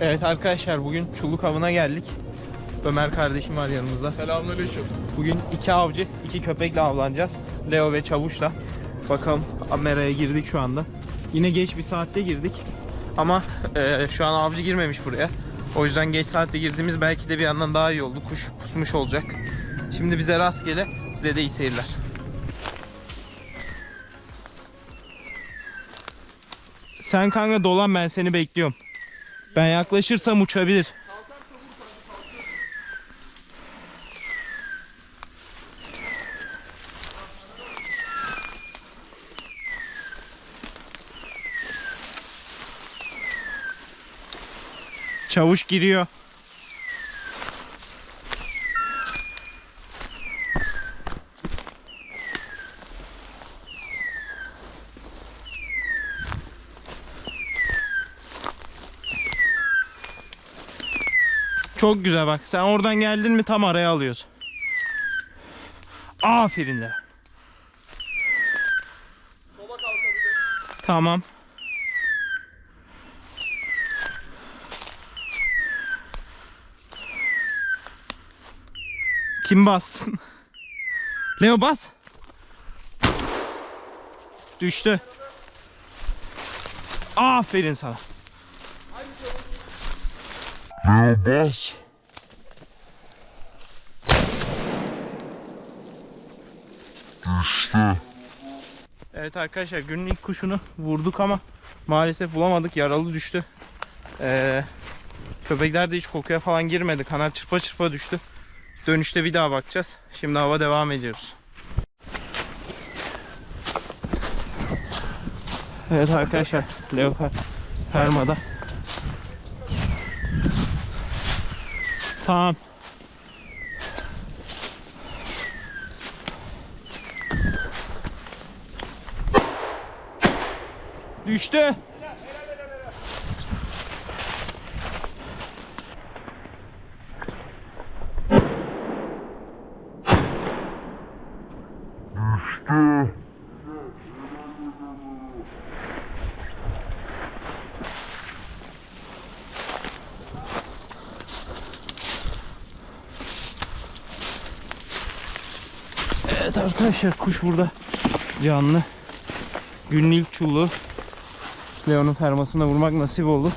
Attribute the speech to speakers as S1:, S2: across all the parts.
S1: Evet arkadaşlar bugün çulluk avına geldik. Ömer kardeşim var yanımızda.
S2: Selamünaleyküm.
S1: Bugün iki avcı, iki köpekle avlanacağız. Leo ve Çavuş'la. Bakalım meraya girdik şu anda. Yine geç bir saatte girdik. Ama e, şu an avcı girmemiş buraya. O yüzden geç saatte girdiğimiz belki de bir yandan daha iyi oldu. Kuş pusmuş olacak. Şimdi bize rastgele, size de iyi seyirler. Sen kanka dolan ben seni bekliyorum. Ben yaklaşırsam uçabilir. Çavuş giriyor. Çok güzel bak. Sen oradan geldin mi tam araya alıyorsun. Aferin de.
S2: Sola kalkabilir.
S1: Tamam. Kim bassın? Leo bas. Düştü. Aferin sana.
S3: Bas. Düştü.
S1: Evet arkadaşlar günün ilk kuşunu vurduk ama maalesef bulamadık. Yaralı düştü. Ee, köpekler de hiç kokuya falan girmedi. Kanat çırpa çırpa düştü. Dönüşte bir daha bakacağız. Şimdi hava devam ediyoruz. Evet arkadaşlar Leopard Perma'da. Tamam. Düştü.
S3: Düştü.
S1: Evet arkadaşlar kuş burada canlı. Günün ilk çulluğu. Leon'un fermasına vurmak nasip oldu.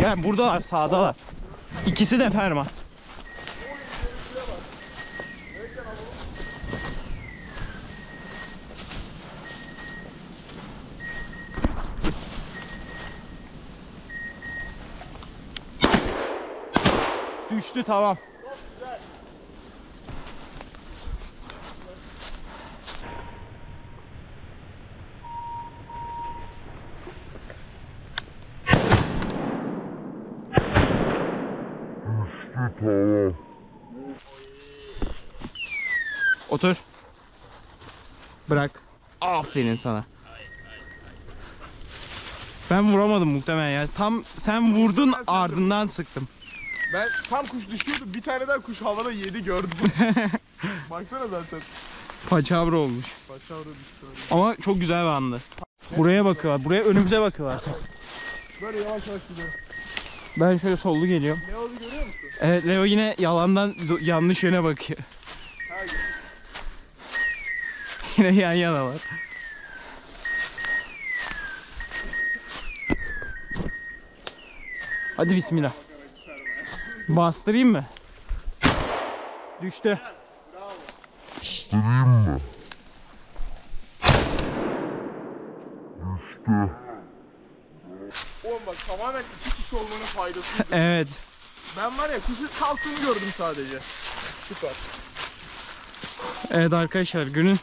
S1: Gel buradalar sağdalar. İkisi de ferma. Düştü tamam. Otur. Bırak. Aferin sana. Ben vuramadım muhtemelen ya. Tam sen vurdun ardından sıktım.
S2: Ben tam kuş düşüyordu. Bir tane daha kuş havada yedi gördüm. Baksana zaten.
S1: Paçavra olmuş.
S2: Başavra düştü öyle.
S1: Ama çok güzel bir andı. Buraya bakıyorlar. Buraya önümüze bakıyorlar.
S2: Böyle yavaş yavaş gidiyor.
S1: Ben şöyle sollu geliyorum.
S2: Ne oldu görüyor musun?
S1: Evet Leo yine yalandan yanlış yöne bakıyor. Yine yan yanalar. Hadi bismillah. Bastırayım mı? Düştü.
S3: Bastırayım mı? Düştü.
S2: Oğlum bak tamamen iki kişi olmanın faydası.
S1: Evet.
S2: ben var ya kuşun kalktığını gördüm sadece. Süper.
S1: Evet arkadaşlar günün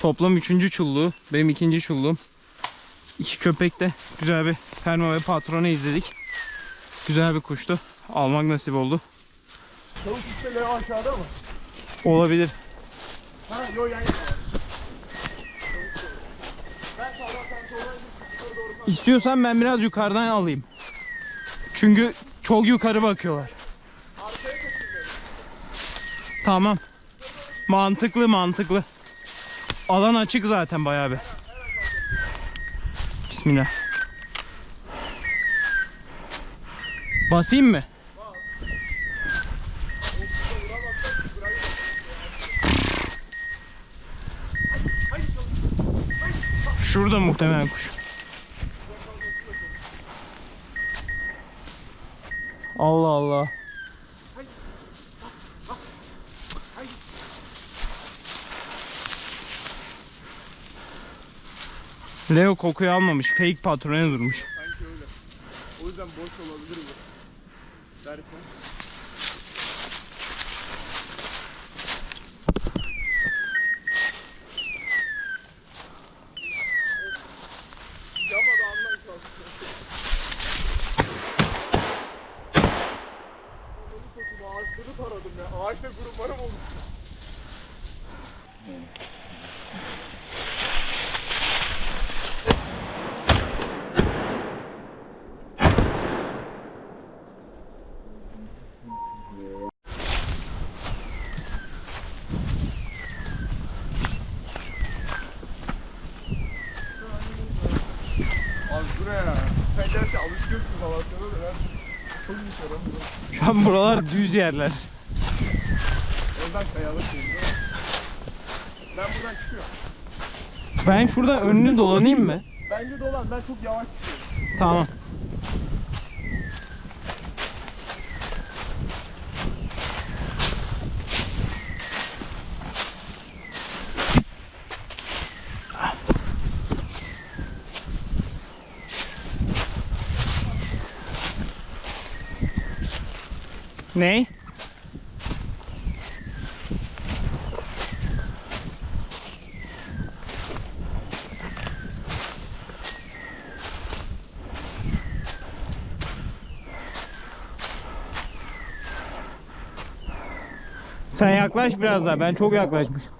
S1: toplam üçüncü çulluğu. Benim ikinci çulluğum. İki köpek de güzel bir ferma ve patronu izledik. Güzel bir kuştu. Almak nasip oldu.
S2: Çavuk işte Leo aşağıda mı?
S1: Olabilir.
S2: Ha yo yan yana. Ben sağdan sen soldan yukarı doğru
S1: İstiyorsan ben biraz yukarıdan alayım. Çünkü çok yukarı bakıyorlar. Tamam. Mantıklı mantıklı. Alan açık zaten bayağı bir. Bismillah. Basayım mı? Şurada muhtemelen kuş. Allah Allah. Leo kokuyu almamış. Fake patrona durmuş.
S2: Sanki öyle. O yüzden boş olabilir bu. Derken. Yama da anlam kalktı. Onu satayım ağaçları taradım ya. Ağaçta gruplarım olmuş. Abi bu ne ya? Malatya'da da ben çok yıkarım.
S1: Şu an buralar düz yerler.
S2: O yüzden kayalık değil. Ben buradan çıkıyorum.
S1: Ben şurada önünü dolanayım mı?
S2: Bence dolan ben çok yavaş çıkıyorum.
S1: Tamam. Ne? Sen yaklaş biraz daha. Ben çok yaklaşmışım.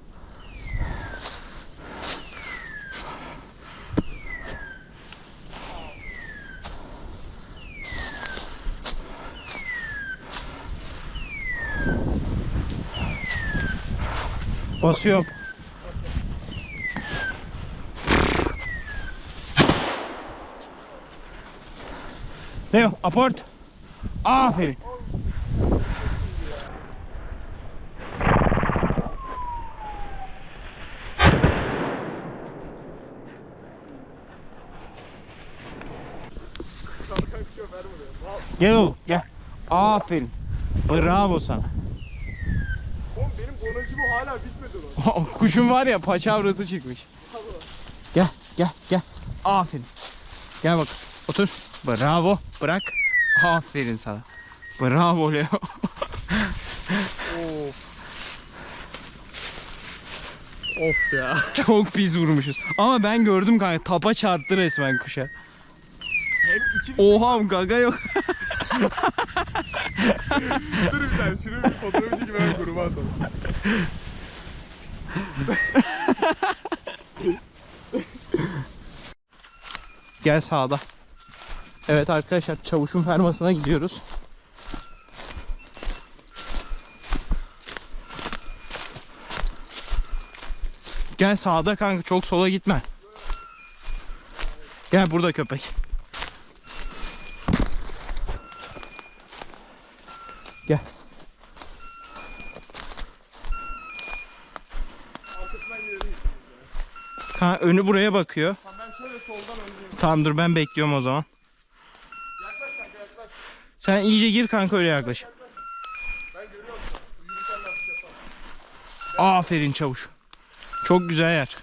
S1: Basıyorum. Leo, aport. Aferin.
S2: Kalkan çıkıyor ver buraya. Al.
S1: Gel oğlum gel. Aferin. Bravo sana.
S2: Oğlum benim bonacı bu hala bitmedi lan.
S1: Kuşun var ya paçavrası çıkmış. Gel gel gel. Aferin. Gel bak otur. Bravo. Bırak. Aferin sana. Bravo Leo.
S2: Of. Of ya.
S1: Çok pis vurmuşuz. Ama ben gördüm kanka tapa çarptı resmen kuşa. Oha gaga yok.
S2: Dur bir tane şunu bir fotoğrafı çekip hemen gruba atalım.
S1: Gel sağda. Evet arkadaşlar çavuşun fermasına gidiyoruz. Gel sağda kanka çok sola gitme. Gel burada köpek. Gel. Kanka önü buraya bakıyor.
S2: Tamam ben şöyle soldan önleyeyim.
S1: Tamam dur ben bekliyorum o zaman.
S2: Yaklaş kanka yaklaş.
S1: Sen iyice gir kanka öyle yaklaş.
S2: Ben görüyorum. Yürürken.
S1: Aferin çavuş. Çok güzel yer.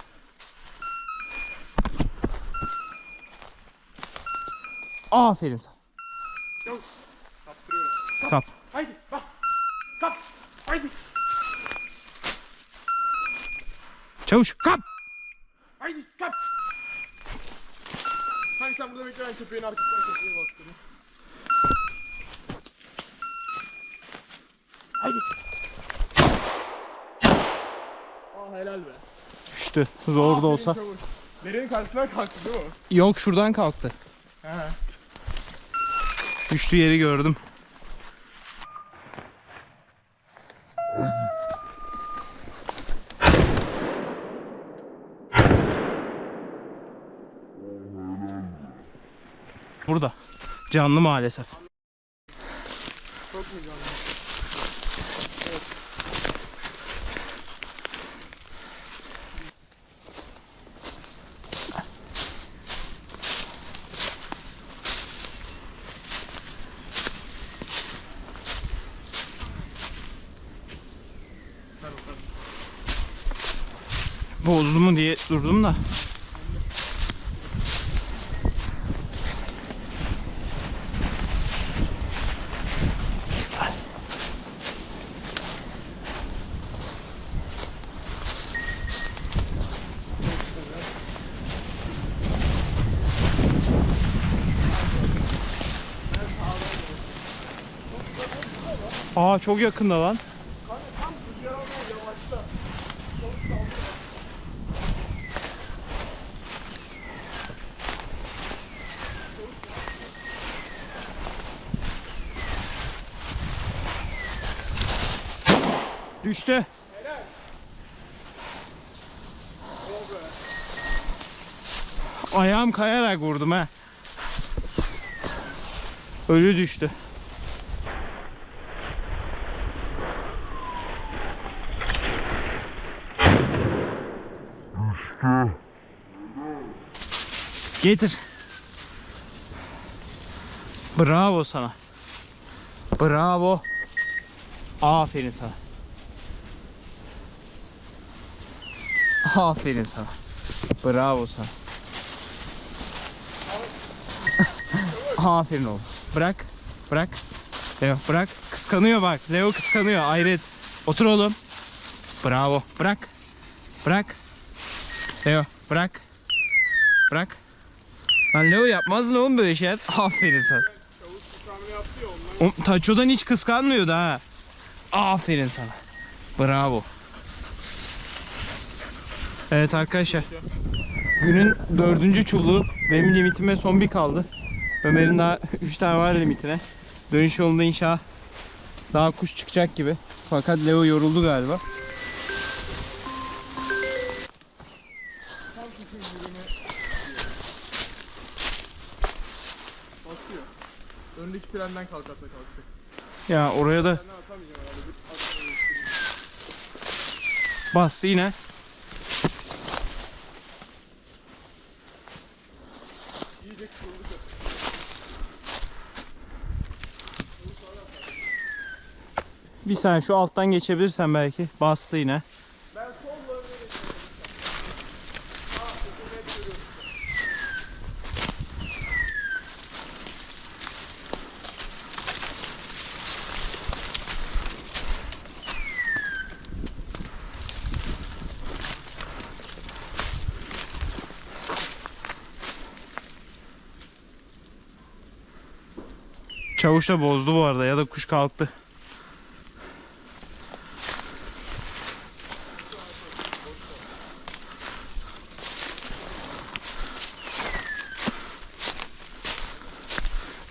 S1: Aferin sana.
S2: Yok. Kaptırıyorum.
S1: Kap.
S2: Haydi bas. Kap. Haydi.
S1: Çavuş kap.
S2: Haydi kap. Kanka sen burada bekle ben köpeğin arkasından köpeği bastırayım. Haydi. Aa helal be.
S1: Düştü. Zor da
S2: Aferin
S1: olsa.
S2: çavuş. Nerenin karşısına kalktı değil mi?
S1: Yok şuradan kalktı.
S2: He.
S1: Düştüğü yeri gördüm. Burada. Canlı maalesef.
S2: Çok mu canlı?
S1: Bozdu mu diye durdum da. Aa çok yakında lan. Düştü. Ayağım kayarak vurdum ha. Ölü düştü.
S3: Düştü.
S1: Getir. Bravo sana. Bravo. Aferin sana. Aferin sana. Bravo sana. Aferin oğlum. Bırak. Bırak. Leo bırak. Kıskanıyor bak. Leo kıskanıyor. Hayret. Otur oğlum. Bravo. Bırak. Bırak. Leo bırak. Bırak. Lan Leo yapmaz oğlum böyle şeyler? Aferin
S2: ondan.
S1: O, Taço'dan hiç kıskanmıyordu ha. Aferin sana. Bravo. Evet arkadaşlar. Günün dördüncü çubuğu. Benim limitime son bir kaldı. Ömer'in daha 3 tane var limitine. Dönüş yolunda inşallah daha kuş çıkacak gibi. Fakat Leo yoruldu galiba.
S2: Trenden kalkarsa kalkacak.
S1: Ya oraya da
S2: Ben atamayacağım herhalde. Bir atmayı
S1: bastı yine. Bir saniye şu alttan geçebilirsen belki. Bastı yine.
S2: Ben solla önüne geçiyorum. Aa, sesini hep görüyorum.
S1: Çavuş da bozdu bu arada ya da kuş kalktı.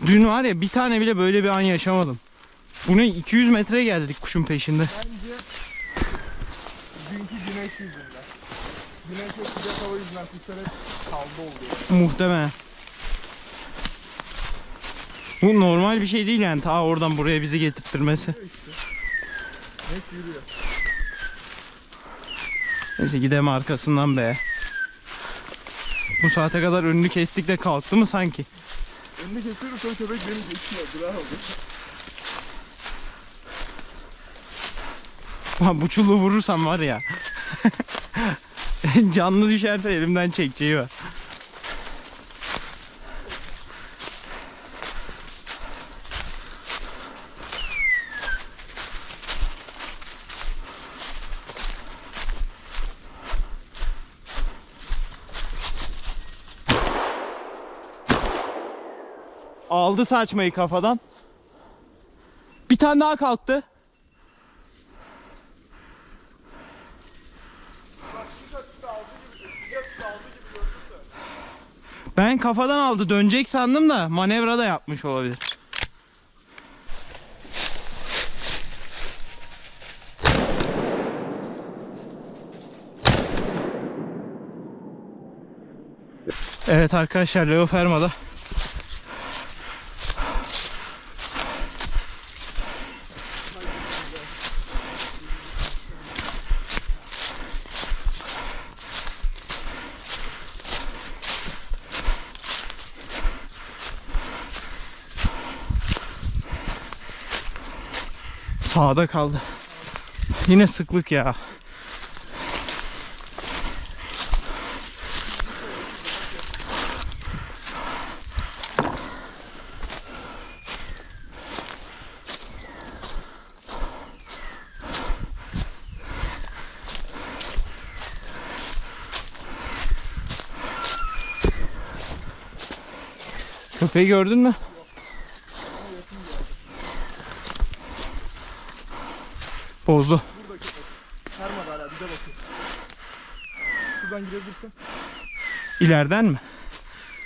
S1: Dün var ya bir tane bile böyle bir an yaşamadım. Bu ne 200 metre geldik kuşun peşinde.
S2: Bence dünkü güneş yüzünden. Güneş ve sıcak hava yüzünden kuşlar hep kaldı oldu.
S1: Muhtemelen. Bu normal bir şey değil yani ta oradan buraya bizi getirttirmesi.
S2: Net yürüyor.
S1: Neyse gidelim arkasından be. Bu saate kadar önünü kestik de kalktı mı sanki?
S2: Önünü kesiyorum sonra köpek beni geçiyor. Bravo.
S1: Ulan bu çuluğu vurursam var ya. Canlı düşerse elimden çekeceği var. Aldı saçmayı kafadan. Bir tane daha kalktı. Ben kafadan aldı dönecek sandım da manevra da yapmış olabilir. Evet arkadaşlar Leo Ferma'da Sağda kaldı. Yine sıklık ya. Köpeği gördün mü? Bozdu.
S2: Burada köpek. Hermada hala bize bakıyor. Şuradan gidebilirsin.
S1: İleriden mi?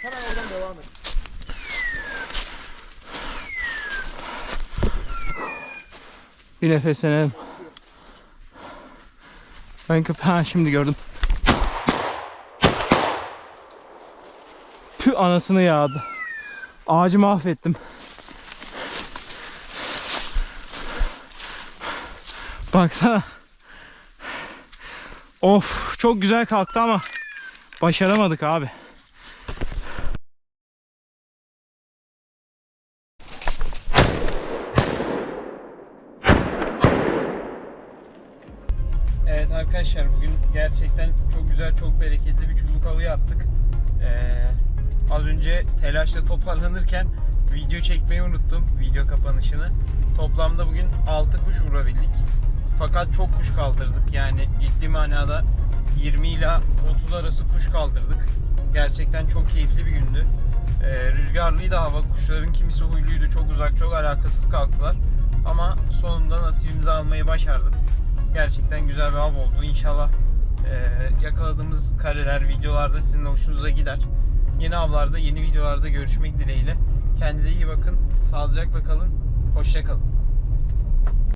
S2: Hemen oradan devam et.
S1: Bir nefeslenelim. Ben köpeği şimdi gördüm. Pü anasını yağdı. Ağacı mahvettim. Baksana. Of çok güzel kalktı ama başaramadık abi. Evet arkadaşlar bugün gerçekten çok güzel çok bereketli bir çulluk avı yaptık. Ee, az önce telaşla toparlanırken video çekmeyi unuttum video kapanışını. Toplamda bugün 6 kuş vurabildik. Fakat çok kuş kaldırdık yani ciddi manada 20 ila 30 arası kuş kaldırdık. Gerçekten çok keyifli bir gündü. Ee, rüzgarlıydı hava. Kuşların kimisi huyluydu. Çok uzak, çok alakasız kalktılar. Ama sonunda nasibimizi almayı başardık. Gerçekten güzel bir av oldu. İnşallah e, yakaladığımız kareler, videolarda sizin hoşunuza gider. Yeni avlarda, yeni videolarda görüşmek dileğiyle. Kendinize iyi bakın. Sağlıcakla kalın. Hoşça kalın.